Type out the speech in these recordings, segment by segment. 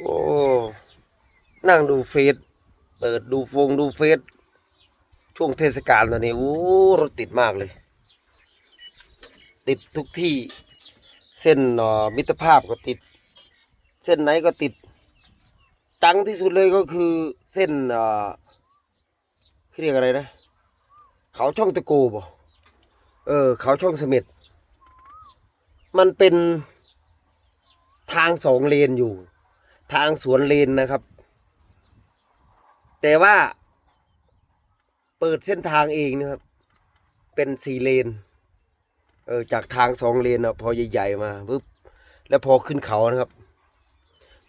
โอ้ นั่งดูเฟซเปิดดูฟงดูเฟซช่วงเทศกาลตอนนี้ โอ้ รถติดมากเลย ติดทุกที่ เส้นมิตรภาพก็ติด เส้นไหนก็ติด จังที่สุดเลยก็คือเส้นเขาเรียกอะไรนะ เขาช่องตะโกบ่เออ เขาช่องเสม็ดมันเป็นทางสองเลนอยู่ ทางสวนเลนนะครับ แต่ว่า เปิดเส้นทางเองนะครับ เป็นสี่เลน เออจากทางสองเลนอะพอใหญ่ๆมาปุ๊บแล้วพอขึ้นเขานะครับ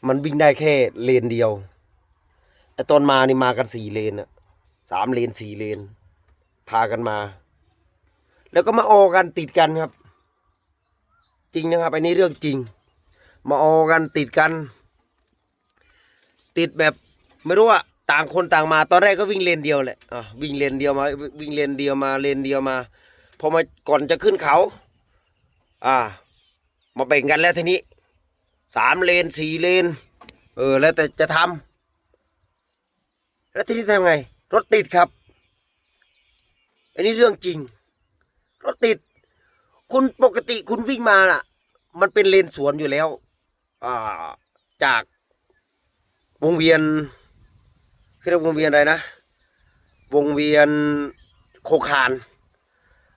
มันวิ่งได้แค่เลนเดียวไอตอนมานี่มากันสี่เลนอะสามเลนสี่เลน พากันมา แล้วก็มาออกันติดกันครับ จริงนะครับอันนี้เรื่องจริง มาออกันติดกัน ติดแบบไม่รู้ว่าต่างคนต่างมาตอนแรกก็วิ่งเลนเดียวแหละอะวิ่งเลนเดียวมาวิ่งเลนเดียวมาเลนเดียวมาพอมาก่อนจะขึ้นเขา อ่า มาแบ่งกันแล้วทีนี้สามเลนสี่เลน เออ แล้วแต่จะทำแล้วทีนี้ทำไง รถติดครับ อันนี้เรื่องจริง รถติด คุณปกติคุณวิ่งมาน่ะ มันเป็นเลนสวนอยู่แล้ว อ่า จาก วงเวียนคือเรียกวงเวียนอะไรนะ วงเวียนโคคาน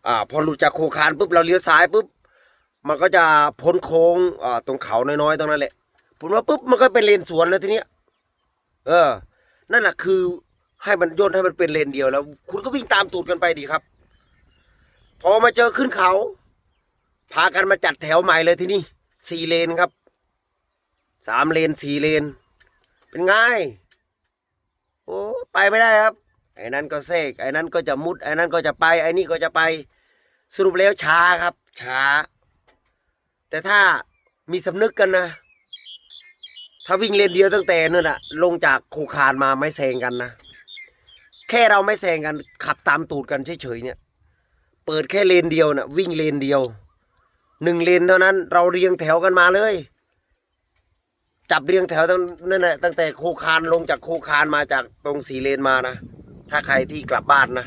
อ่าพอหลุดจากโคคานปุ๊บเราเลี้ยวซ้ายปุ๊บมันก็จะพ้นโค้งอ่าตรงเขาน้อยๆตรงนั้นแหละผมว่าปุ๊บมันก็เป็นเลนสวนแล้วทีเนี้ยเออ นั่นแหละคือให้มันย่นให้มันเป็นเลนเดียวแล้ว คุณก็วิ่งตามตูดกันไปดีครับ พอมาเจอขึ้นเขา พากันมาจัดแถวใหม่เลยที่นี่สี่เลนครับสามเลนสี่เลน เป็นไง โอ้ไปไม่ได้ครับ ไอ้นั้นก็เซกไอ้นั้นก็จะมุด ไอ้นั้นก็จะไป ไอ้นี่ก็จะไป สรุปแล้วช้าครับ ช้า แต่ถ้ามีสำนึกกันนะ ถ้าวิ่งเลนเดียวตั้งแต่นั่นอะลงจากโคคานมาไม่แซงกันนะ แค่เราไม่แซงกัน ขับตามตูดกันเฉยๆเนี่ย เปิดแค่เลนเดียวนะวิ่งเลนเดียวหนึ่งเลนเท่านั้น เราเรียงแถวกันมาเลย จับเรียงแถวตั้งนั่นแหละตั้งแต่โคคานลงจากโคคานมาจากตรงสีเลนมานะ ถ้าใครที่กลับบ้านนะ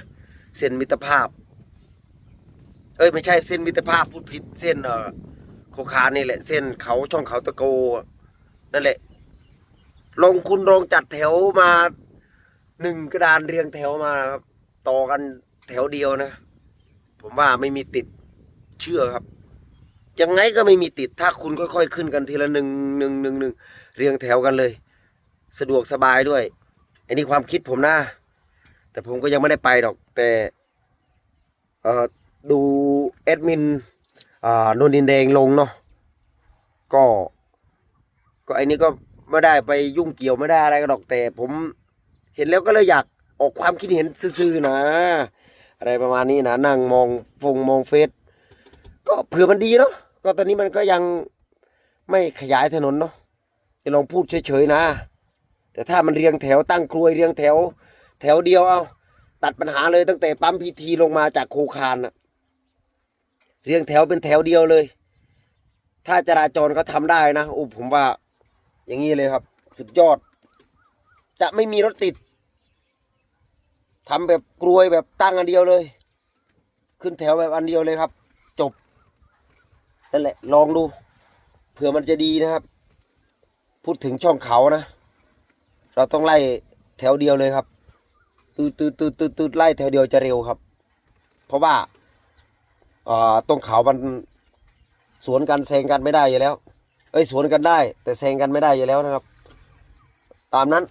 เส้นมิตรภาพ เอ้ยไม่ใช่เส้นมิตรภาพพูดผิดเส้นเอ่อโคคานนี่แหละ เส้นเขาช่องเขาตะโก นั่นแหละ ลงคุณลงจัดแถวมาหนึ่งกระดานเรียงแถวมาต่อกันแถวเดียวนะ ผมว่าไม่มีติดเชื่อครับ ยังไงก็ไม่มีติดถ้าคุณค่อยๆขึ้นกันทีละหนึ่งหนึ่งหนึ่งหนึ่งเรียงแถวกันเลย สะดวกสบายด้วยอันนี้ความคิดผมนะ แต่ผมก็ยังไม่ได้ไปหรอก แต่เอ่อดูแอดมินอ่านนดินแดงลงเนาะก็ ก็อันนี้ก็ไม่ได้ไปยุ่งเกี่ยวไม่ได้อะไรกันหรอกแต่ ผมเห็นแล้วก็เลยอยากออกความคิดเห็นซื่อๆนะ อะไรประมาณนี้นะนั่งมองฟงมองเฟซ เผื่อมันดีเนาะก็ตอนนี้มันก็ยังไม่ขยายถนนเนาะจะลองพูดเฉยๆนะ แต่ถ้ามันเรียงแถวตั้งกลวยเรียงแถว แถวเดียวเอาตัดปัญหาเลยตั้งแต่ปั๊มพีทีลงมาจากโคคานอะเรียงแถวเป็นแถวเดียวเลย ถ้าจราจรเขาทำได้นะโอ้ผมว่า อย่างนี้เลยครับ สุดยอด จะไม่มีรถติดทำแบบกลวยแบบตั้งอันเดียวเลย ขึ้นแถวแบบอันเดียวเลยครับ จบ นั่นแหละ ลองดูเผื่อมันจะดีนะครับ พูดถึงช่องเขานะ เราต้องไล่แถวเดียวเลยครับตืดตืดตืดตืดตืดไล่แถวเดียวจะเร็วครับ เพราะว่าตรงเขามันสวนกันแซงกันไม่ได้อยู่แล้ว เอ้ยสวนกันได้ แต่แซงกันไม่ได้อยู่แล้วนะครับ ตามนั้น